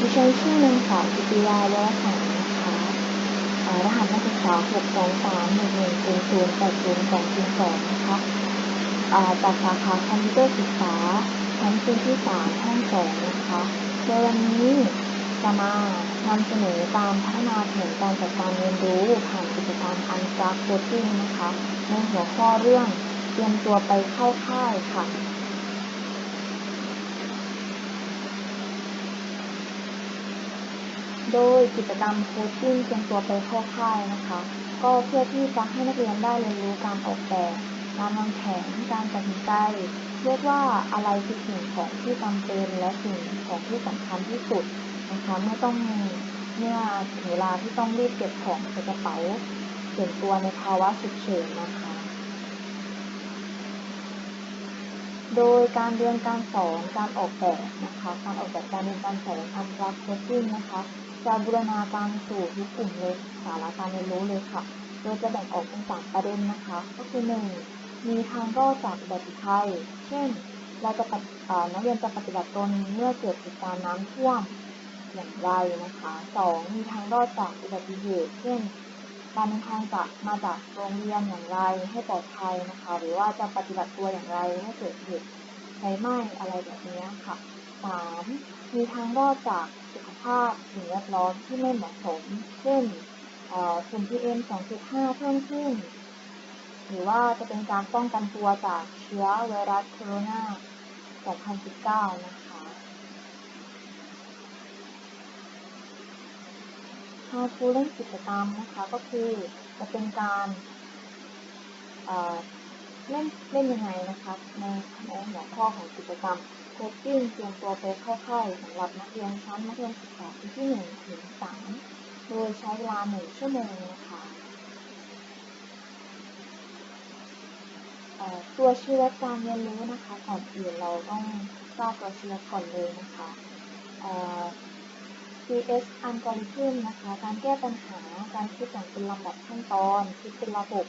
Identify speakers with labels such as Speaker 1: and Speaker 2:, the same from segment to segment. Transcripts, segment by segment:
Speaker 1: วัสดีค่ะดิฉันชื่อนางสาวกิติยาวรสังนะคะรหัสนักศึกษา6 2 3 1 1 0 0 8 0 2 0 2นะคะอ่าจากสาขาคอมพิวเตอร์ศึกษาชั้นปีที่ 3 ห้อง 2 นะคะโดยวันนี้จะมานำเสนอการพัฒนาแผนการจัดการเรียนรู้ผ่านกิจกรรมอันจาร์โคดิ้งนะคะ ในหัวข้อเรื่องเตรียมตัวไปเข้าค่ายค่ะ โดยกิจกรรมโคชชิ่งเตรียมตัวไปเข้าค่ายนะคะ ก็เพื่อที่จะให้นักเรียนได้เรียนรู้การออกแบบการวางแผนการตัดสินใจเรียกว่าอะไรคือสิ่งของที่จำเป็นและสิ่งของที่สำคัญที่สุดนะคะเมื่อต้องเมื่อถึงเวลาที่ต้องรีบเก็บของใส่กระเป๋าเปลี่ยนตัวในภาวะฉุกเฉินนะคะ โดยการเรียนการสอนการออกแบบนะคะการออกแบบการเรียนการสอนอันรักโคชชิ่งนะคะจะบูรณาการสู่ทุกกลุ่มเลยสาระการเรียนรู้เลยค่ะ โดยจะแบ่งออกเป็นสามประเด็นนะคะ ก็คือหนึ่งมีทางรอดจากอุบัติภัยเช่น เราจะปฏิเอ่อนักเรียนจะปฏิบัติตนเมื่อเกิดเหตุการณ์น้ำท่วมอย่างไรนะคะสองมีทางรอดจากอุบัติเหตุเช่น การเดินทางจากมาจากโรงเรียนอย่างไรให้ปลอดภัยนะคะ หรือว่าจะปฏิบัติตัวอย่างไรให้เกิดเหตุไฟไหม้อะไรแบบนี้ค่ะสามมีทางรอดจากสุขภาพสิ่งแวดล้อมที่ไม่เหมาะสม เช่นเอ่อฝุ่น PM 2.5 เพิ่มขึ้น หรือว่าจะเป็นการป้องกันตัวจากเชื้อไวรัสโคโรนา 2019 นะคะ How to เล่นกิจกรรมนะคะก็คือจะเป็นการเอ่อเล่นเล่นยังไงนะคะในในหัวข้อของกิจกรรมโคชชิ่งเตรียมตัวไปเข้าค่ายสำหรับนักเรียนชั้นมัธยมศึกษาปีที่1ถึง3โดยใช้เวลา 1 ชั่วโมงนะคะตัวชี้วัดการเรียนรู้นะคะก่อนอื่นเราต้องทราบตัวชี้วัดก่อนเลยนะคะ เอ่อ CS algorithm นะคะ การแก้ปัญหา การคิดอย่างเป็นลำดับขั้นตอน คิดเป็นระบบ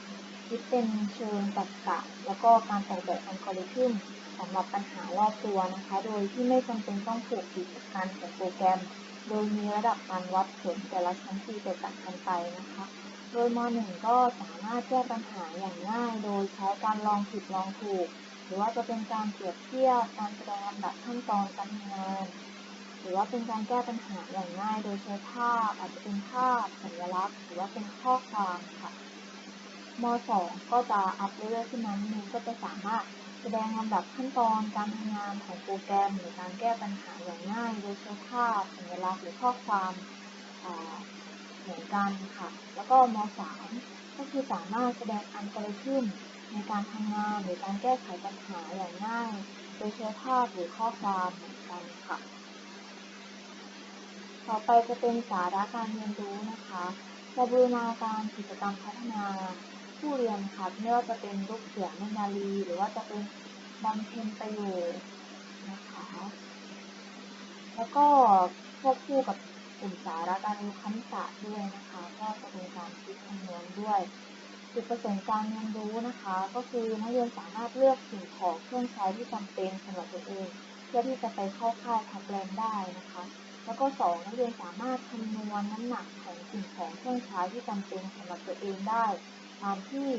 Speaker 1: คิดเป็นเชิงตรรกะ แล้วก็การออกแบบอัลกอริทึมสำหรับปัญหารอบตัวนะคะ โดยที่ไม่จำเป็นต้องผูกติดกับการขียนโปรแกรม โดยมีระดับการวัดผลแต่ละชั้นที่แตกต่างกันไปนะคะ โดยม .1 ก็สามารถแก้ปัญหาอย่างง่าย โดยใช้การลองผิดลองถูก หรือว่าจะเป็นการเปรียบเทียบการแสดงลำดับขั้นตอนการทำงาน หรือว่าเป็นการแก้ปัญหาอย่างง่าย โดยใช้ภาพอาจจะเป็นภาพสัญลักษณ์ หรือว่าเป็นข้อความค่ะม .2 ก็จะอัพเลเวลขึ้นมานิดนึงก็จะสามารถแสดงลำดับขั้นตอนการทำงานของโปรแกรม หรือการแก้ปัญหาอย่างง่าย โดยใช้ภาพสัญลักษณ์หรือข้อความเหมือนกันค่ะ แล้วก็ม .3 ก็คือสามารถแสดงอัลกอริทึมในการทำงานหรือการแก้ไขปัญหาอย่างง่าย โดยใช้ภาพหรือข้อความเหมือนกันค่ะ ต่อไปจะเป็นสาระการเรียนรู้นะคะจะบูรณาการกิจกรรมพัฒนาผู้เรียนค่ะไม่ว่าจะเป็นลูกเสือเนนารีหรือว่าจะเป็นบำเพ็ญประโยชน์นะคะแล้วก็ควบคู่กับกลุ่มสาระการเรียนรู้คณิตศาสตร์ด้วยนะคะก็จะเป็นการคิดคำนวณด้วยจุดประสงค์การเรียนรู้นะคะ ก็คือนักเรียนสามารถเลือกสิ่งของเครื่องใช้ที่จำเป็นสำหรับตัวเอง เพื่อที่จะไปเข้าค่ายพักแรมได้นะคะ แล้วก็สองนักเรียนสามารถคำนวณน้ำหนักของสิ่งของเครื่องใช้ที่จำเป็นสำหรับตัวเองได้ตามที่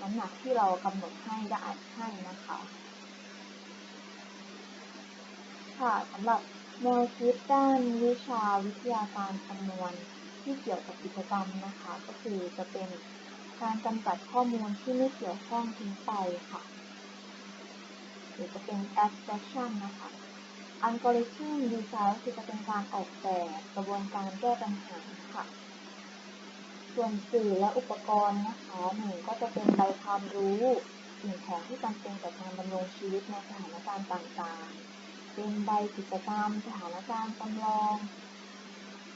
Speaker 1: น้ำหนักที่เรากำหนดให้ได้ให้นะคะ ค่ะสำหรับแนวคิดด้านวิชาวิทยาการคำนวณที่เกี่ยวกับกิจกรรมนะคะ ก็คือจะเป็นการกำจัดข้อมูลที่ไม่เกี่ยวข้องทิ้งไปค่ะ หรือจะเป็น abstraction นะคะ algorithm design ก็คือจะเป็นการออกแบบกระบวนการแก้ปัญหาค่ะ ส่วนสื่อและอุปกรณ์นะคะหนึ่งก็จะเป็นใบความรู้สิ่งของที่จำเป็นต่อการดำรงชีวิตในสถานการณ์ต่างๆ เป็นใบกิจกรรม สถานการณ์จำลอง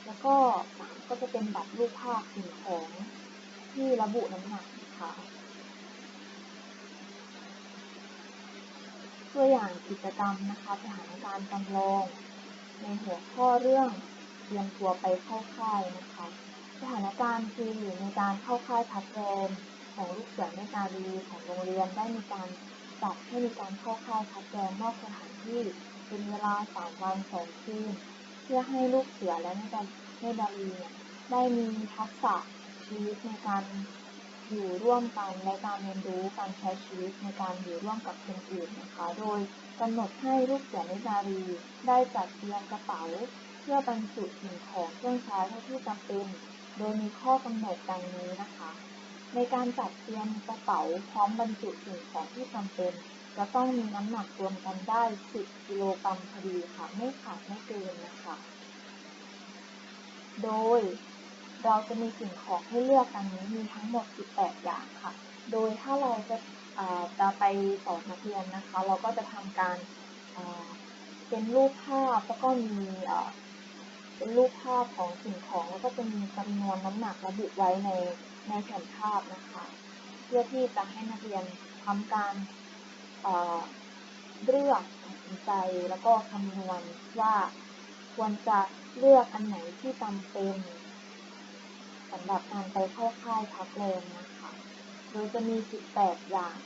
Speaker 1: แล้วก็สามก็จะเป็นบัตรรูปภาพสิ่งของที่ระบุน้ำหนักนะคะ ตัวอย่างกิจกรรมนะคะสถานการณ์จำลองในหัวข้อเรื่องเตรียมตัวไปเข้าค่ายนะคะ สถานการณ์คืออยู่ในการเข้าค่ายพักแรมของลูกเสือเมตาลีของโรงเรียนได้มีการจัดให้มีการเข้าค่ายพักแรมนอกสถานที่เป็นเวลา3วัน2คืนเพื่อให้ลูกเสือและแม่ดาดาลีได้มีทักษะชีวิตในการ อยู่ร่วมกันและการเรียนรู้การใช้ชีวิตในการอยู่ร่วมกับคนอื่นนะคะ โดยกำหนดให้ลูกเสือแม่ดาลีได้จัดเตรียมกระเป๋า เพื่อบรรจุสิ่งของเครื่องใช้เท่าที่จำเป็น โดยมีข้อกำหนดดังนี้นะคะ ในการจัดเตรียมกระเป๋าพร้อมบรรจุสิ่งของที่จำเป็น จะต้องมีน้ำหนักรวมกันได้ 10 กิโลกรัมพอดีค่ะ ไม่ขาดไม่เกินนะคะ โดย เราจะมีสิ่งของให้เลือกดังนี้มีทั้งหมด 18 อย่างค่ะ โดยถ้าเราจะาจะไปสอนนักเรียนนะคะ เราก็จะทำการอ่าเป็นรูปภาพแล้วก็มีเป็นรูปภาพของสิ่งของแล้วก็จะมีจำนวนน้ำหนักระบุไว้ในในแผ่นภาพนะคะ เพื่อที่จะให้นักเรียนทำการเอ่อเลือกตัดสินใจแล้วก็คำนวณว่าควรจะเลือกอันไหนที่จำเป็น สำหรับการไปเข้าค่ายพักแรมนะคะ โดยจะมี 18 อย่าง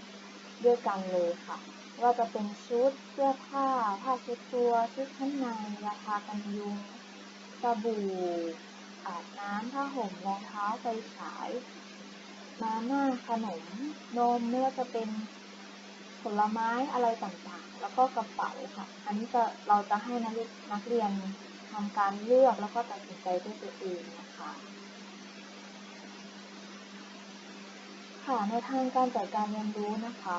Speaker 1: ด้วยกันเลยค่ะ ว่าจะเป็นชุดเสื้อผ้า ผ้าเช็ดตัว ชุดชั้นในยาทากันยุงสบู่อาบน้ำผ้าห่มรองเท้าไฟฉาย มาม่าขนม นมไม่ว่าจะเป็นผลไม้อะไรต่างๆ แล้วก็กระเป๋าค่ะ อันนี้จะเราจะให้นักเรียนทำการเลือกแล้วก็ตัดสินใจด้วยตัวเองนะคะ ค่ะในทางการจัดการเรียนรู้นะคะ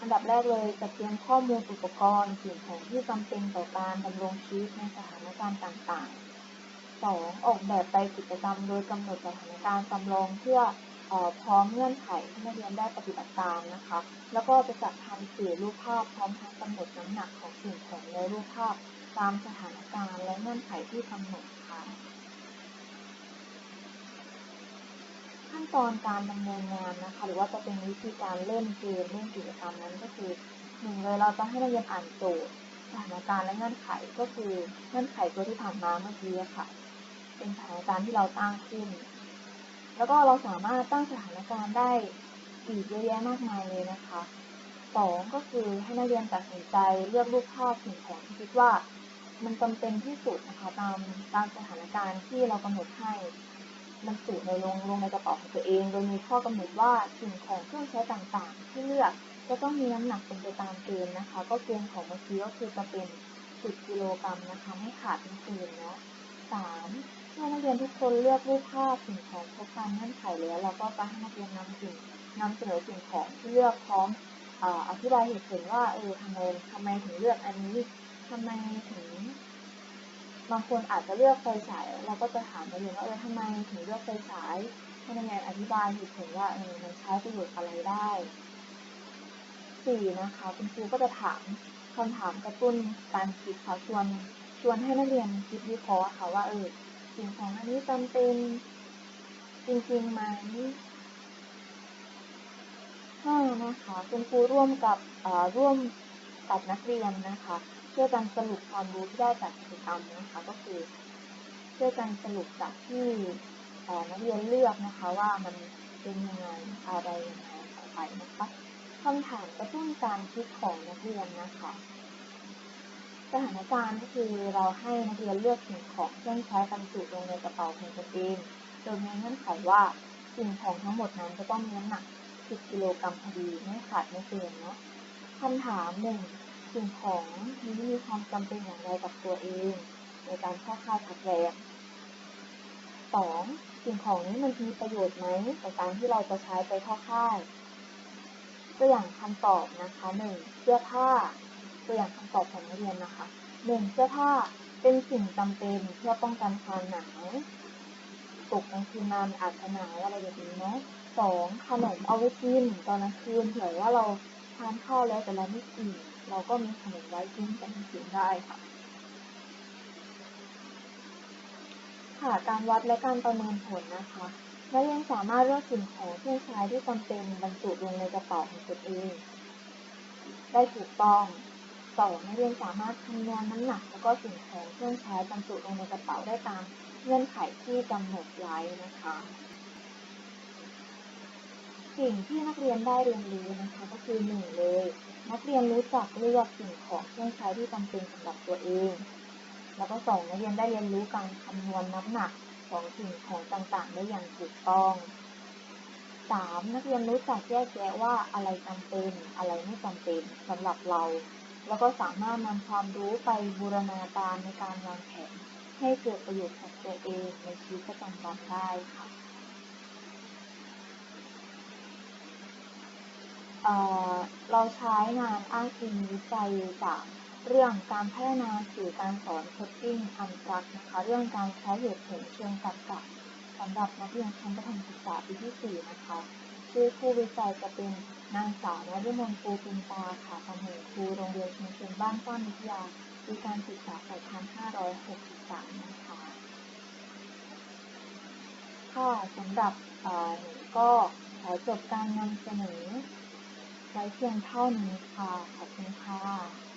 Speaker 1: อันดับแรกเลยจะเตรียมข้อมูลอุปกรณ์สิ่งของที่จำเป็นต่อการดำรงชีวิตในสถานการณ์ต่างๆ 2. ออกแบบไปกิจกรรมโดยกำหนดสถานการณ์จำลองเพื่อออพร้อมเงื่อนไขให้นักเรียนได้ปฏิบัติตามนะคะ แล้วก็จะจัดทำสื่อรูปภาพพร้อมทั้งกำหนดน้ำหนักของสิ่งของในรูปภาพตามสถานการณ์และเงื่อนไขที่กำหนดค่ะ ขั้นตอนการดำเนินงานนะคะ หรือว่าจะเป็นวิธีการเล่นเกมเล่นกิจกรรมนั้นก็คือหนึ่งเลยเราจะให้นักเรียนอ่านโจทย์สถานการณ์และเงื่อนไขก็คือเงื่อนไขตัวที่ผ่านมาเมื่อกี้ค่ะ เป็นสถานการณ์ที่เราตั้งขึ้น แล้วก็เราสามารถตั้งสถานการณ์ได้อีกเยอะแยะมากมายเลยนะคะสองก็คือให้นักเรียนตัดสินใจเลือกรูปภาพสิ่งของที่คิดว่า มันจำเป็นที่สุดนะคะตามตามสถานการณ์ที่เรากำหนดให้ บรรจุในลงลงในกระเป๋าของตัวเอง โดยมีข้อกำหนดว่าสิ่งของเครื่องใช้ต่างๆ ที่เลือกจะต้องมีน้ำหนักเป็นไปตามเกณฑ์นะคะ ก็เกณฑ์ของเมื่อกี้ก็คือจะเป็น10กิโลกรัมนะคะไม่ขาดไม่เกินเนาะสามเมื่อนักเรียนทุกคนเลือกรูปภาพสิ่งของครบตามเงื่อนไขแล้วเราก็จะให้นักเรียนนำสิ่งนำเสนอสิ่งของที่เลือกพร้อมออธิบายเหตุผลว่าเออทำไมทำไมถึงเลือกอันนี้ทำไมถึง บางคนอาจจะเลือกไฟฉายเราก็จะถามนักเรียนว่าเออทำไมถึงเลือกไฟฉายให้นักเรียนอธิบายเหตุผลว่าเออมันใช้ประโยชน์อะไรได้สี่นะคะคุณครูก็จะถามคำถามกระตุ้นการคิดค่ะชวนชวนให้นักเรียนคิดวิเคราะห์ค่ะว่าเออสิ่งของอันนี้จำเป็นจริงๆไหมห้านะคะคุณครูร่วมกับร่วมกับนักเรียนนะคะ ช่วยกันสรุปความรู้ที่ได้จากกิจกรรมนะคะก็คือช่วยกันสรุปจากที่นักเรียนเลือกนะคะว่ามันเป็นยังไงอะไรยังไงต่อไปนะคะคำถามกระตุ้นการคิดของนักเรียนนะคะสถานการณ์ก็คือเราให้นักเรียนเลือกสิ่งของเครื่องใช้บรรจุลงในกระเป๋าของตนเองโดยมีเงื่อนไขว่าสิ่งของทั้งหมดนั้นจะต้องมีน้ำหนัก 10 กิโลกรัมพอดีไม่ขาดไม่เกินเนาะคำถามหนึ่ง สิ่งของนี้มีความจำเป็นอย่างไรกับตัวเอง ในการเข้าค่ายพักแรมสองสิ่งของนี้มันมีประโยชน์ไหมต่อการที่เราจะใช้ไปเข้าค่ายตัวอย่างคำตอบนะคะหนึ่งเสื้อผ้า ตัวอย่างคำตอบของนักเรียนนะคะหนึ่งเสื้อผ้าเป็นสิ่งจำเป็นเพื่อป้องกันความหนาวตกกลางคืนนานอาจจะหนาวอะไรแบบนี้เนาะสองขนมเอาไว้กินตอนกลางคืนเผื่อว่าเราทานข้าวแล้วแต่เราไม่อิ่ม เราก็มีขนมไว้กินตอนกลางคืนได้ค่ะค่ะการวัดและการประเมินผลนะคะนักเรียนสามารถเลือกสิ่งของเครื่องใช้ที่จำเป็นบรรจุลงในกระเป๋าของตนเอง ได้ถูกต้องสองนักเรียนสามารถคำนวณน้ำหนัก แล้วก็สิ่งของเครื่องใช้บรรจุลงในกระเป๋าได้ตามเงื่อนไขที่กำหนดไว้นะคะ สิ่งที่นักเรียนได้เรียนรู้นะคะก็คือหนึ่งเลย นักเรียนรู้จักเลือกสิ่งของเครื่องใช้ที่จำเป็นสำหรับตัวเอง แล้วก็สองนักเรียนได้เรียนรู้การคำนวณน้ำหนักของสิ่งของต่างๆ ได้อย่างถูกต้องสามนักเรียนรู้จักแยกแยะว่าอะไรจำเป็นอะไรไม่จำเป็นสำหรับเรา แล้วก็สามารถนำความรู้ไปบูรณาการในการวางแผนให้เกิดประโยชน์กับตัวเองในชีวิตประจำวันได้ค่ะ เราใช้งานอ้างอิงวิจัยจากเรื่องการพัฒนาสื่อการสอนโคชชิ่งอันตรักนะคะ เรื่องการใช้เหตุผลเชิงตรรกะสำหรับนักเรียนชั้นประถมศึกษาปีที่ 4 นะคะชื่อผู้วิจัยจะเป็นนางสาวนฤมลปูปินตาค่ะตำแหน่งครูโรงเรียนชุมชนบ้านต้อนวิทยาปีการศึกษา2563 นะคะ ค่ะสำหรับหนูก็ขอจบการนำเสนอ ไว้เพียงเท่านี้ค่ะ ขอบคุณค่ะ